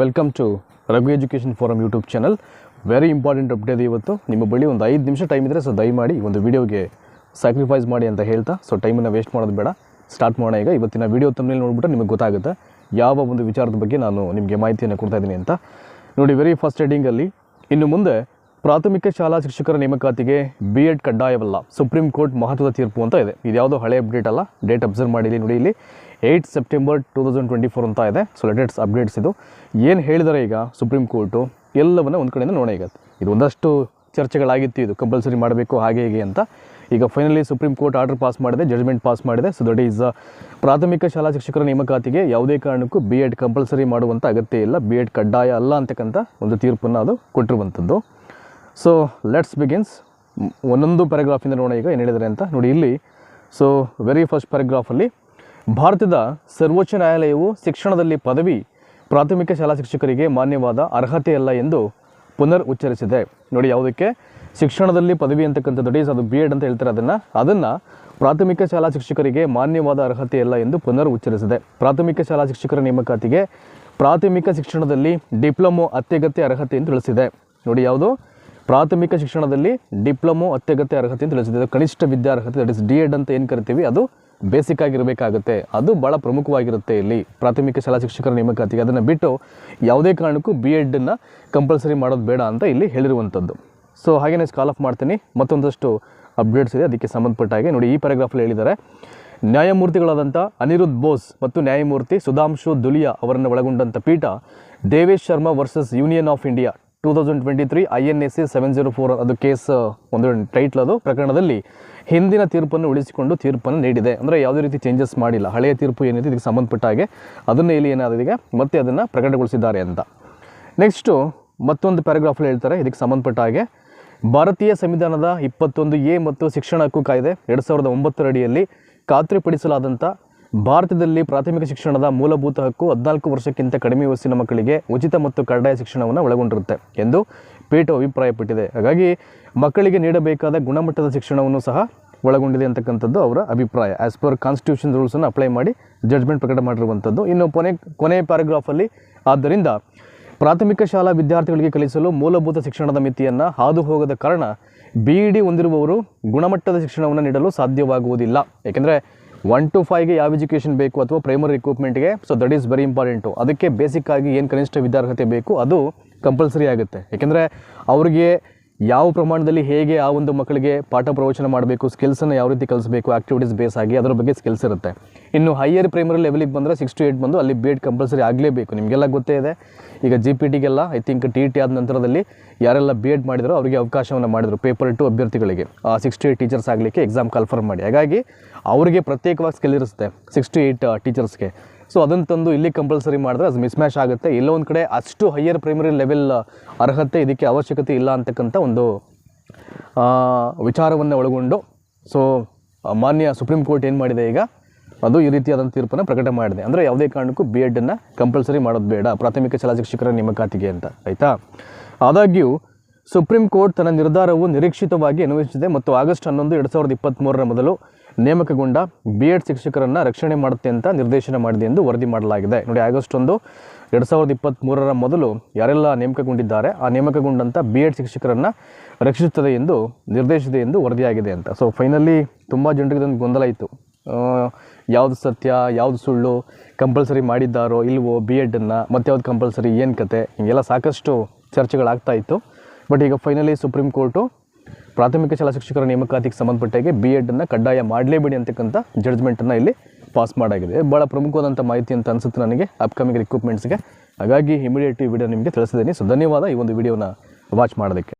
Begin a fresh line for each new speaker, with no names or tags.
Welcome to Raghu education forum YouTube channel very important update ಇವತ್ತು. ನಿಮ್ಮ ಬಳಿ ಒಂದು ಐದು ನಿಮಿಷ ಟೈಮ್ ಇದ್ದರೆ ಸೊ ದಯಮಾಡಿ ಒಂದು ವೀಡಿಯೋಗೆ ಸ್ಯಾಕ್ರಿಫೈಸ್ ಮಾಡಿ ಅಂತ ಹೇಳ್ತಾ. ಸೊ ಟೈಮನ್ನು ವೇಸ್ಟ್ ಮಾಡೋದು ಬೇಡ. ಸ್ಟಾರ್ಟ್ ಮಾಡೋಣ ಈಗ. ಇವತ್ತಿನ ವೀಡಿಯೋ ತಮ್ಮಲ್ಲಿ ನೋಡಿಬಿಟ್ಟು ನಿಮಗೆ ಗೊತ್ತಾಗುತ್ತೆ ಯಾವ ಒಂದು ವಿಚಾರದ ಬಗ್ಗೆ ನಾನು ನಿಮಗೆ ಮಾಹಿತಿಯನ್ನು ಕೊಡ್ತಾ ಇದ್ದೀನಿ ಅಂತ. ನೋಡಿ ವೆರಿ ಫಸ್ಟ್ ಹೆಡಿಂಗಲ್ಲಿ ಇನ್ನು ಮುಂದೆ ಪ್ರಾಥಮಿಕ ಶಾಲಾ ಶಿಕ್ಷಕರ ನೇಮಕಾತಿಗೆ ಬಿ ಎಡ್ ಕಡ್ಡಾಯವಲ್ಲ. ಸುಪ್ರೀಂ ಕೋರ್ಟ್ ಮಹತ್ವದ ತೀರ್ಪು ಅಂತ ಇದೆ. ಇದು ಯಾವುದೋ ಹಳೆ ಅಪ್ಡೇಟ್ ಅಲ್ಲ. ಡೇಟ್ ಅಬ್ಸರ್ವ್ ಮಾಡಿ ಇಲ್ಲಿ ನೋಡಿ ಇಲ್ಲಿ. Eight September two thousand twenty four ಅಂತ ಇದೆ. ಸೊ ಲೇಟೆಸ್ಟ್ ಅಪ್ಡೇಟ್ಸ್ ಇದು. ಏನು ಹೇಳಿದಾರೆ ಈಗ ಸುಪ್ರೀಂ ಕೋರ್ಟು ಎಲ್ಲವನ್ನ ಒಂದು ಕಡೆಯಿಂದ ನೋಡೋಣ ಈಗ. ಇದು ಒಂದಷ್ಟು ಚರ್ಚೆಗಳಾಗಿತ್ತು. ಇದು ಕಂಪಲ್ಸರಿ ಮಾಡಬೇಕು, ಹಾಗೆ ಹೀಗೆ ಅಂತ. ಈಗ finally supreme court order pass ಮಾಡಿದೆ ಜಡ್ಜ್ಮೆಂಟ್ ಪಾಸ್ ಮಾಡಿದೆ. ಸೊ ದಟ್ ಈಸ್ ಪ್ರಾಥಮಿಕ ಶಾಲಾ ಶಿಕ್ಷಕರ ನೇಮಕಾತಿಗೆ ಯಾವುದೇ ಕಾರಣಕ್ಕೂ ಬಿ ಎಡ್ ಕಂಪಲ್ಸರಿ ಮಾಡುವಂಥ ಅಗತ್ಯ ಇಲ್ಲ. ಬಿ ಎಡ್ ಕಡ್ಡಾಯ ಅಲ್ಲ ಅಂತಕ್ಕಂಥ ಒಂದು ತೀರ್ಪನ್ನು ಅದು ಕೊಟ್ಟಿರುವಂಥದ್ದು. ಸೊ ಲೆಟ್ಸ್ ಬಿಗಿನ್ಸ್ ಒಂದೊಂದು ಪ್ಯಾರಾಗ್ರಾಫಿಂದ ನೋಡೋಣ ಈಗ ಏನು ಹೇಳಿದ್ದಾರೆ ಅಂತ. ನೋಡಿ ಇಲ್ಲಿ. ಸೊ ವೆರಿ ಫಸ್ಟ್ ಪ್ಯಾರಾಗ್ರಾಫಲ್ಲಿ ಭಾರತದ ಸರ್ವೋಚ್ಚ ನ್ಯಾಯಾಲಯವು ಶಿಕ್ಷಣದಲ್ಲಿ ಪದವಿ, ಪ್ರಾಥಮಿಕ ಶಾಲಾ ಶಿಕ್ಷಕರಿಗೆ ಮಾನ್ಯವಾದ ಅರ್ಹತೆಯಲ್ಲ ಎಂದು ಪುನರ್ ಉಚ್ಚರಿಸಿದೆ ನೋಡಿ ಯಾವುದಕ್ಕೆ? ಶಿಕ್ಷಣದಲ್ಲಿ ಪದವಿ ಅಂತಕ್ಕಂಥದ್ದು ಡೇಸ್ ಅದು ಬಿ ಎಡ್ ಅಂತ ಹೇಳ್ತಾರೆ ಅದನ್ನು. ಅದನ್ನು ಪ್ರಾಥಮಿಕ ಶಾಲಾ ಶಿಕ್ಷಕರಿಗೆ ಮಾನ್ಯವಾದ ಅರ್ಹತೆ ಇಲ್ಲ ಎಂದು ಪುನರ್ ಉಚ್ಚರಿಸಿದೆ ಪ್ರಾಥಮಿಕ ಶಾಲಾ ಶಿಕ್ಷಕರ ನೇಮಕಾತಿಗೆ ಪ್ರಾಥಮಿಕ ಶಿಕ್ಷಣದಲ್ಲಿ ಡಿಪ್ಲೊಮೊ ಅತ್ಯಗತ್ಯ ಅರ್ಹತೆ ಎಂದು ತಿಳಿಸಿದೆ. ನೋಡಿ ಯಾವುದು? ಪ್ರಾಥಮಿಕ ಶಿಕ್ಷಣದಲ್ಲಿ ಡಿಪ್ಲೊಮೊ ಅತ್ಯಗತ್ಯ ಅರ್ಹತೆ ಅಂತ ತಿಳಿಸಿದೆ. ಕನಿಷ್ಠ ವಿದ್ಯಾರ್ಹತೆ ದಟ್ ಇಸ್ ಡಿ ಎಡ್ ಅಂತ ಏನು ಕರಿತೀವಿ? ಅದು ಬೇಸಿಕ್ ಆಗಿರಬೇಕಾಗುತ್ತೆ. ಅದು ಭಾಳ ಪ್ರಮುಖವಾಗಿರುತ್ತೆ ಇಲ್ಲಿ. ಪ್ರಾಥಮಿಕ ಶಾಲಾ ಶಿಕ್ಷಕರ ನೇಮಕಾತಿಗೆ ಅದನ್ನು ಬಿಟ್ಟು ಯಾವುದೇ ಕಾರಣಕ್ಕೂ ಬಿ ಎಡ್ನ ಕಂಪಲ್ಸರಿ ಮಾಡೋದು ಬೇಡ ಅಂತ ಇಲ್ಲಿ ಹೇಳಿರುವಂಥದ್ದು ಸೊ ಹಾಗೆಯೇ ಸ್ಕಾಲ್ ಆಫ್ ಮಾಡ್ತೀನಿ. ಮತ್ತೊಂದಷ್ಟು ಅಪ್ಡೇಟ್ಸ್ ಇದೆ. ಅದಕ್ಕೆ ಸಂಬಂಧಪಟ್ಟ ಹಾಗೆ ನೋಡಿ, ಈ ಪ್ಯಾರಾಗ್ರಾಫಲ್ಲಿ ಹೇಳಿದ್ದಾರೆ. ನ್ಯಾಯಮೂರ್ತಿಗಳಾದಂಥ ಅನಿರುದ್ಧ್ ಬೋಸ್ ಮತ್ತು ನ್ಯಾಯಮೂರ್ತಿ ಸುಧಾಂಶು ದುಲಿಯಾ ಅವರನ್ನು ಒಳಗೊಂಡಂಥ ಪೀಠ Devesh Sharma versus union of India two thousand twenty three I N S C seven zero four ಅದು ಕೇಸ್ ಒಂದು ಟೈಟ್ಲ್ ಅದು. ಪ್ರಕರಣದಲ್ಲಿ ಹಿಂದಿನ ತೀರ್ಪನ್ನು ಉಳಿಸಿಕೊಂಡು ತೀರ್ಪನ್ನು ನೀಡಿದೆ. ಅಂದರೆ ಯಾವುದೇ ರೀತಿ ಚೇಂಜಸ್ ಮಾಡಿಲ್ಲ. ಹಳೆಯ ತೀರ್ಪು ಏನಿದೆ, ಇದಕ್ಕೆ ಸಂಬಂಧಪಟ್ಟ ಹಾಗೆ ಅದನ್ನು ಇಲ್ಲಿ ಏನಾದರೂ ಮತ್ತೆ ಅದನ್ನು ಪ್ರಕಟಗೊಳಿಸಿದ್ದಾರೆ ಅಂತ. ನೆಕ್ಸ್ಟು ಮತ್ತೊಂದು ಪ್ಯಾರಾಗ್ರಾಫಲ್ಲಿ ಹೇಳ್ತಾರೆ, ಇದಕ್ಕೆ ಸಂಬಂಧಪಟ್ಟ ಹಾಗೆ. ಭಾರತೀಯ ಸಂವಿಧಾನದ ಇಪ್ಪತ್ತೊಂದು ಎ ಮತ್ತು ಶಿಕ್ಷಣ ಹಕ್ಕು ಕಾಯ್ದೆ ಎರಡು ಸಾವಿರದ ಒಂಬತ್ತರ ಅಡಿಯಲ್ಲಿ ಖಾತ್ರಿಪಡಿಸಲಾದಂಥ ಭಾರತದಲ್ಲಿ ಪ್ರಾಥಮಿಕ ಶಿಕ್ಷಣದ ಮೂಲಭೂತ ಹಕ್ಕು ಹದಿನಾಲ್ಕು ವರ್ಷಕ್ಕಿಂತ ಕಡಿಮೆ ವಯಸ್ಸಿನ ಮಕ್ಕಳಿಗೆ ಉಚಿತ ಮತ್ತು ಕಡ್ಡಾಯ ಶಿಕ್ಷಣವನ್ನು ಒಳಗೊಂಡಿರುತ್ತೆ ಎಂದು ಪೀಠ ಅಭಿಪ್ರಾಯಪಟ್ಟಿದೆ. ಹಾಗಾಗಿ ಮಕ್ಕಳಿಗೆ ನೀಡಬೇಕಾದ ಗುಣಮಟ್ಟದ ಶಿಕ್ಷಣವನ್ನು ಸಹ ಒಳಗೊಂಡಿದೆ ಅಂತಕ್ಕಂಥದ್ದು ಅವರ ಅಭಿಪ್ರಾಯ. ಆ್ಯಸ್ ಪರ್ ಕಾನ್ಸ್ಟಿಟ್ಯೂಷನ್ ರೂಲ್ಸನ್ನು ಅಪ್ಲೈ ಮಾಡಿ ಜಡ್ಜ್ಮೆಂಟ್ ಪ್ರಕಟ ಮಾಡಿರುವಂಥದ್ದು. ಇನ್ನು ಕೊನೆ ಕೊನೆ ಪ್ಯಾರಾಗ್ರಾಫಲ್ಲಿ ಆದ್ದರಿಂದ ಪ್ರಾಥಮಿಕ ಶಾಲಾ ವಿದ್ಯಾರ್ಥಿಗಳಿಗೆ ಕಲಿಸಲು ಮೂಲಭೂತ ಶಿಕ್ಷಣದ ಮಿತಿಯನ್ನು ಹಾದು ಹೋಗದ ಕಾರಣ ಬಿ ಇ ಡಿ ಹೊಂದಿರುವವರು ಗುಣಮಟ್ಟದ ಶಿಕ್ಷಣವನ್ನು ನೀಡಲು ಸಾಧ್ಯವಾಗುವುದಿಲ್ಲ. ಏಕೆಂದರೆ ಒನ್ ಟು ಫೈವ್ಗೆ ಯಾವ ಎಜುಕೇಷನ್ ಬೇಕು ಅಥವಾ primary ರಿಕ್ರೂಟ್ಮೆಂಟ್ಗೆ so that is very important ಅದಕ್ಕೆ ಬೇಸಿಕ್ ಆಗಿ ಏನು ಕನಿಷ್ಠ ವಿದ್ಯಾರ್ಹತೆ ಬೇಕು, ಅದು ಕಂಪಲ್ಸರಿ ಆಗುತ್ತೆ. ಏಕೆಂದರೆ ಅವ್ರಿಗೆ ಯಾವ ಪ್ರಮಾಣದಲ್ಲಿ ಹೇಗೆ ಆ ಒಂದು ಮಕ್ಕಳಿಗೆ ಪಾಠ ಪ್ರವಚನ ಮಾಡಬೇಕು ಸ್ಕಿಲ್ಸನ್ನು ಯಾವ ರೀತಿ ಕಲಿಸಬೇಕು ಆಕ್ಟಿವಿಟೀಸ್ ಬೇಸ್ ಆಗಿ ಅದರ ಬಗ್ಗೆ ಸ್ಕಿಲ್ಸ್ ಇರುತ್ತೆ. ಇನ್ನು ಹೈಯರ್ ಪ್ರೈಮರಿ ಲೆವೆಲಿಗೆ ಬಂದರೆ ಸಿಕ್ಸ್ ಟು ಏಯ್ಟ್ ಬಂದು ಅಲ್ಲಿ ಬಿ ಎಡ್ ಕಂಪಲ್ಸರಿ ಆಗಲೇಬೇಕು. ನಿಮಗೆಲ್ಲ ಗೊತ್ತೇ ಇದೆ. ಈಗ ಜಿ ಪಿ ಟಿಗೆಲ್ಲ ಐ ಥಿಂಕ್ ಟಿ ಟಿ ಆದ ನಂತರದಲ್ಲಿ ಯಾರೆಲ್ಲ ಬಿ ಎಡ್ ಮಾಡಿದ್ರು ಅವರಿಗೆ ಅವಕಾಶವನ್ನು ಮಾಡಿದರು ಪೇಪರ್ ಟು ಅಭ್ಯರ್ಥಿಗಳಿಗೆ. ಸಿಕ್ಸ್ ಟು ಏಯ್ಟ್ ಟೀಚರ್ಸ್ ಆಗಲಿಕ್ಕೆ ಎಕ್ಸಾಮ್ ಕನ್ಫರ್ಮ್ ಮಾಡಿ. ಹಾಗಾಗಿ ಅವರಿಗೆ ಪ್ರತ್ಯೇಕವಾಗಿ ಸ್ಕಿಲ್ ಇರುತ್ತೆ ಸಿಕ್ಸ್ ಟು ಏಯ್ಟ್ ಟೀಚರ್ಸ್ಗೆ ಸೊ ಅದನ್ನು ತಂದು ಇಲ್ಲಿ ಕಂಪಲ್ಸರಿ ಮಾಡಿದ್ರೆ ಅದು ಮಿಸ್ಮ್ಯಾಚ್ ಆಗುತ್ತೆ. ಎಲ್ಲೋ ಒಂದು ಕಡೆ ಅಷ್ಟು ಹೈಯರ್ ಪ್ರೈಮರಿ ಲೆವೆಲ್ ಅರ್ಹತೆ ಇದಕ್ಕೆ ಅವಶ್ಯಕತೆ ಇಲ್ಲ ಅಂತಕ್ಕಂಥ ಒಂದು ವಿಚಾರವನ್ನು ಒಳಗೊಂಡು ಸೊ ಮಾನ್ಯ ಸುಪ್ರೀಂ ಕೋರ್ಟ್ ಏನು ಮಾಡಿದೆ ಈಗ? ಅದು ಈ ರೀತಿಯಾದಂಥ ತೀರ್ಪನ್ನು ಪ್ರಕಟ ಮಾಡಿದೆ. ಅಂದರೆ ಯಾವುದೇ ಕಾರಣಕ್ಕೂ ಬಿ ಎಡನ್ನು ಕಂಪಲ್ಸರಿ ಮಾಡೋದು ಬೇಡ. ಪ್ರಾಥಮಿಕ ಶಾಲಾ ಶಿಕ್ಷಕರ ನೇಮಕಾತಿಗೆ ಅಂತ. ಆಯಿತಾ? ಆದಾಗ್ಯೂ ಸುಪ್ರೀಂ ಕೋರ್ಟ್ ತನ್ನ ನಿರ್ಧಾರವು ನಿರೀಕ್ಷಿತವಾಗಿ ಅನ್ವಯಿಸಿದೆ ಮತ್ತು ಆಗಸ್ಟ್ ಹನ್ನೊಂದು, ಎರಡು ಸಾವಿರದ ಇಪ್ಪತ್ತ್ಮೂರರ ಮೊದಲು ನೇಮಕಗೊಂಡ ಬಿ ಎಡ್ ಶಿಕ್ಷಕರನ್ನು ರಕ್ಷಣೆ ಮಾಡುತ್ತೆ ಅಂತ ನಿರ್ದೇಶನ ಮಾಡಿದೆ ಎಂದು ವರದಿ ಮಾಡಲಾಗಿದೆ. ನೋಡಿ ಆಗಸ್ಟ್ ಒಂದು, ಎರಡು ಸಾವಿರದ ಇಪ್ಪತ್ತ್ಮೂರರ ಮೊದಲು ಯಾರೆಲ್ಲ ನೇಮಕಗೊಂಡಿದ್ದಾರೆ, ಆ ನೇಮಕಗೊಂಡಂಥ ಬಿ ಎಡ್ ಶಿಕ್ಷಕರನ್ನು ರಕ್ಷಿಸುತ್ತದೆ ಎಂದು ನಿರ್ದೇಶಿಸಿದೆ ಎಂದು ವರದಿಯಾಗಿದೆ ಅಂತ. ಸೊ ಫೈನಲಿ ತುಂಬ ಜನರಿಗೆ ಇದೊಂದು ಗೊಂದಲ ಇತ್ತು. ಯಾವುದು ಸತ್ಯ, ಯಾವುದು ಸುಳ್ಳು ಕಂಪಲ್ಸರಿ ಮಾಡಿದ್ದಾರೋ ಇಲ್ವೋ ಬಿ ಎಡನ್ನು ಮತ್ತೆ ಯಾವ್ದು ಕಂಪಲ್ಸರಿ ಏನು ಕತೆ, ಹೀಗೆಲ್ಲ ಸಾಕಷ್ಟು ಚರ್ಚೆಗಳಾಗ್ತಾ ಇತ್ತು. ಬಟ್ ಈಗ ಫೈನಲಿ ಸುಪ್ರೀಂ ಕೋರ್ಟು ಪ್ರಾಥಮಿಕ ಶಾಲಾ ಶಿಕ್ಷಕರ ನೇಮಕಾತಿಗೆ ಸಂಬಂಧಪಟ್ಟಾಗೆ ಬಿ ಎಡನ್ನು ಕಡ್ಡಾಯ ಮಾಡಲೇಬೇಡಿ ಅಂತಕ್ಕಂಥ ಜಡ್ಜ್ಮೆಂಟನ್ನು ಇಲ್ಲಿ ಪಾಸ್ ಮಾಡಾಗಿದೆ. ಭಾಳ ಪ್ರಮುಖವಾದಂಥ ಮಾಹಿತಿ ಅಂತ ಅನಿಸುತ್ತೆ ನನಗೆ ಅಪ್ಕಮಿಂಗ್ ರಿಕ್ವಿಪ್ಮೆಂಟ್ಸ್ಗೆ ಹಾಗಾಗಿ ಇಮಿಡಿಯೇಟ್ ಈ ವಿಡಿಯೋ ನಿಮಗೆ ತಿಳಿಸಿದ್ದೀನಿ ಸೊ ಧನ್ಯವಾದ ಈ ಒಂದು ವಿಡಿಯೋನ ವಾಚ್ ಮಾಡೋದಕ್ಕೆ.